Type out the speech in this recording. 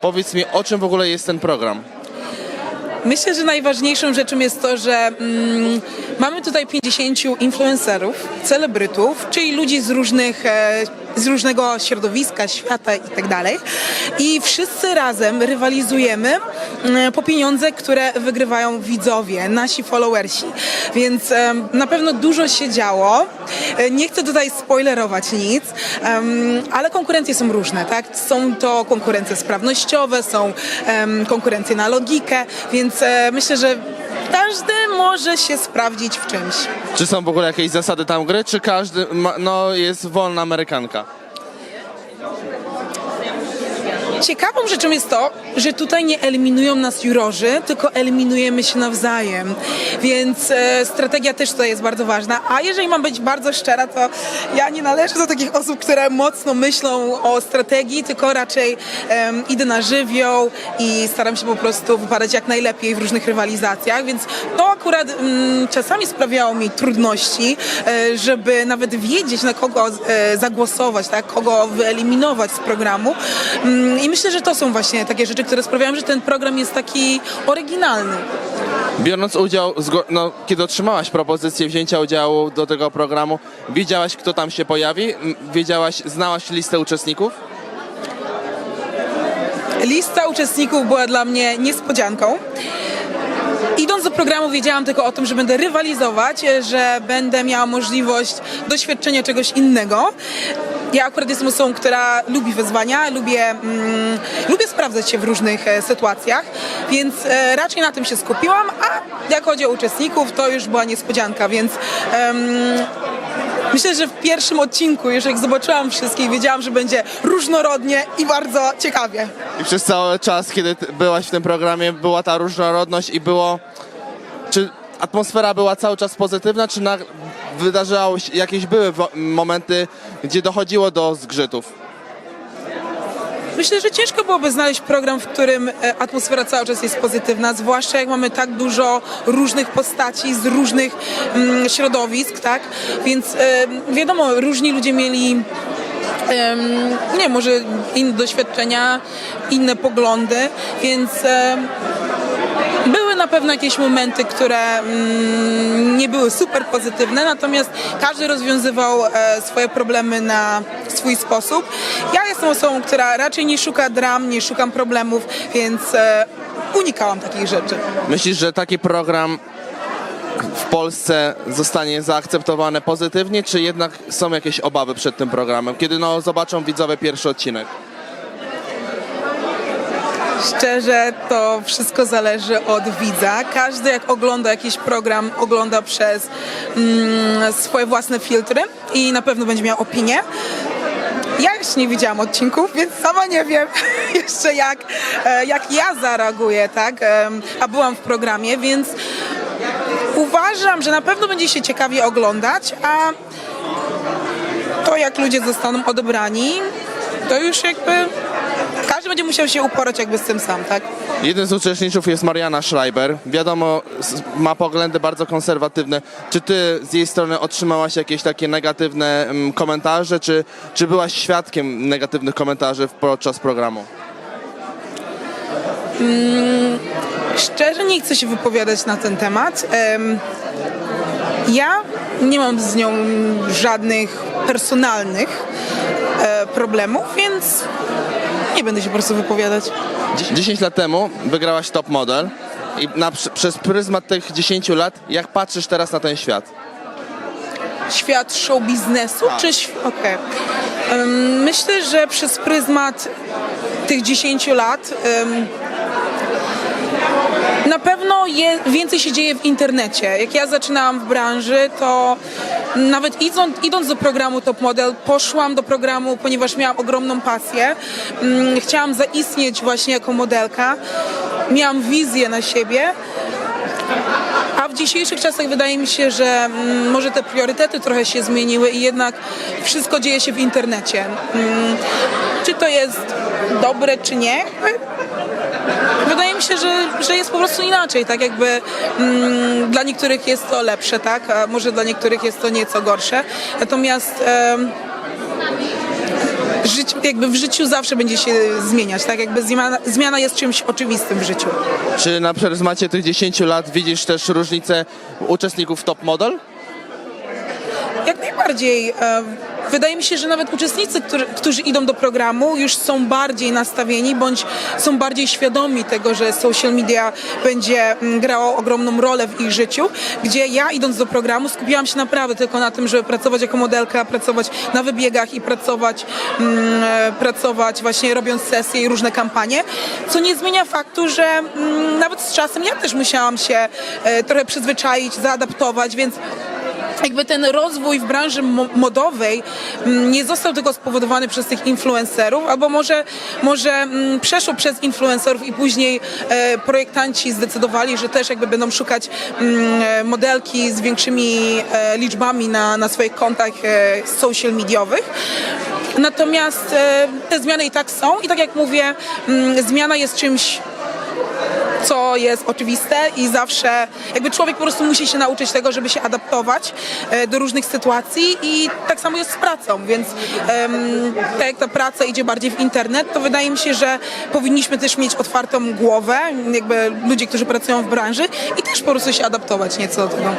Powiedz mi, o czym w ogóle jest ten program? Myślę, że najważniejszą rzeczą jest to, że mm, mamy tutaj 50 influencerów, celebrytów, czyli ludzi z różnych, e, z różnego środowiska, świata i tak dalej. I wszyscy razem rywalizujemy po pieniądze, które wygrywają widzowie, nasi followersi. Więc na pewno dużo się działo. E, Nie chcę tutaj spoilerować nic, ale konkurencje są różne, tak? Są to konkurencje sprawnościowe, są konkurencje na logikę, więc e, myślę, że każdy może się sprawdzić w czymś. Czy są w ogóle jakieś zasady tam gry, czy każdy ma, no, jest wolna amerykanka? Ciekawą rzeczą jest to, że tutaj nie eliminują nas jurorzy, tylko eliminujemy się nawzajem. Więc e, strategia też tutaj jest bardzo ważna. A jeżeli mam być bardzo szczera, to ja nie należę do takich osób, które mocno myślą o strategii, tylko raczej idę na żywioł i staram się po prostu wypadać jak najlepiej w różnych rywalizacjach. Więc to akurat mm, czasami sprawiało mi trudności, e, żeby nawet wiedzieć, na kogo e, zagłosować, tak? kogo wyeliminować z programu. Mm, myślę, że to są właśnie takie rzeczy, które sprawiają, że ten program jest taki oryginalny. Biorąc udział, no, kiedy otrzymałaś propozycję wzięcia udziału do tego programu, wiedziałaś, kto tam się pojawi? Wiedziałaś, znałaś listę uczestników? Lista uczestników była dla mnie niespodzianką. Idąc do programu wiedziałam tylko o tym, że będę rywalizować, że będę miała możliwość doświadczenia czegoś innego. Ja akurat jestem osobą, która lubi wyzwania, lubię, mm, lubię sprawdzać się w różnych e, sytuacjach, więc e, raczej na tym się skupiłam, a jak chodzi o uczestników, to już była niespodzianka, więc em, myślę, że w pierwszym odcinku, już jak zobaczyłam wszystkich, wiedziałam, że będzie różnorodnie i bardzo ciekawie. I przez cały czas, kiedy byłaś w tym programie, była ta różnorodność i było... Czy atmosfera była cały czas pozytywna, czy na, wydarzały się, jakieś były momenty, gdzie dochodziło do zgrzytów? Myślę, że ciężko byłoby znaleźć program, w którym e, atmosfera cały czas jest pozytywna, zwłaszcza jak mamy tak dużo różnych postaci z różnych mm, środowisk, tak? Więc e, wiadomo, różni ludzie mieli nie może inne doświadczenia, inne poglądy, więc były na pewno jakieś momenty, które mm, nie były super pozytywne, natomiast każdy rozwiązywał e, swoje problemy na swój sposób. Ja jestem osobą, która raczej nie szuka dram, nie szukam problemów, więc e, unikałam takich rzeczy. Myślisz, że taki program w Polsce zostanie zaakceptowany pozytywnie, czy jednak są jakieś obawy przed tym programem, kiedy no, zobaczą widzowie pierwszy odcinek? Szczerze, to wszystko zależy od widza. Każdy jak ogląda jakiś program, ogląda przez mm, swoje własne filtry i na pewno będzie miał opinię. Ja jeszcze nie widziałam odcinków, więc sama nie wiem jeszcze jak, e, jak ja zareaguję, tak? A byłam w programie, więc uważam, że na pewno będzie się ciekawie oglądać, a to jak ludzie zostaną odebrani, to już jakby każdy będzie musiał się uporać jakby z tym sam, tak? Jeden z uczestników jest Mariana Schreiber. Wiadomo, s- ma poglądy bardzo konserwatywne. Czy ty z jej strony otrzymałaś jakieś takie negatywne mm, komentarze, czy, czy byłaś świadkiem negatywnych komentarzy w- podczas programu? Szczerze nie chcę się wypowiadać na ten temat. Em, Ja nie mam z nią żadnych personalnych e, problemów, więc nie będę się po prostu wypowiadać. Dzie- 10 lat temu wygrałaś Top Model i na, przez pryzmat tych 10 lat, jak patrzysz teraz na ten świat? Świat show biznesu, Tak. czy... Okej. Myślę, że przez pryzmat tych 10 lat na pewno je, więcej się dzieje w internecie. Jak ja zaczynałam w branży, to nawet idąc, idąc do programu Top Model, poszłam do programu, ponieważ miałam ogromną pasję. Mm, Chciałam zaistnieć właśnie jako modelka. Miałam wizję na siebie. A w dzisiejszych czasach wydaje mi się, że mm, może te priorytety trochę się zmieniły i jednak wszystko dzieje się w internecie. Mm, Czy to jest dobre, czy nie? Wydaje mi się, że, że jest po prostu inaczej, tak jakby mm, dla niektórych jest to lepsze, tak, a może dla niektórych jest to nieco gorsze. Natomiast em, żyć, jakby w życiu zawsze będzie się zmieniać, tak? Jakby zmiana, zmiana jest czymś oczywistym w życiu. Czy na pryzmacie tych 10 lat widzisz też różnicę uczestników Top Model? Jak najbardziej. e, Wydaje mi się, że nawet uczestnicy, którzy, którzy idą do programu, już są bardziej nastawieni bądź są bardziej świadomi tego, że social media będzie mm, grało ogromną rolę w ich życiu. Gdzie ja idąc do programu skupiłam się naprawdę tylko na tym, żeby pracować jako modelka, pracować na wybiegach i pracować, mm, e, pracować właśnie robiąc sesje i różne kampanie. Co nie zmienia faktu, że mm, nawet z czasem ja też musiałam się e, trochę przyzwyczaić, zaadaptować, więc jakby ten rozwój w branży mo- modowej mm, nie został tylko spowodowany przez tych influencerów, albo może, może mm, przeszło przez influencerów i później e, projektanci zdecydowali, że też jakby będą szukać mm, e, modelki z większymi e, liczbami na, na swoich kontach social mediowych. Natomiast te zmiany i tak są i tak jak mówię, zmiana jest czymś co jest oczywiste i zawsze jakby człowiek po prostu musi się nauczyć tego, żeby się adaptować e, do różnych sytuacji i tak samo jest z pracą, więc em, tak jak ta praca idzie bardziej w internet, to wydaje mi się, że powinniśmy też mieć otwartą głowę, jakby ludzie, którzy pracują w branży i też po prostu się adaptować nieco do tego.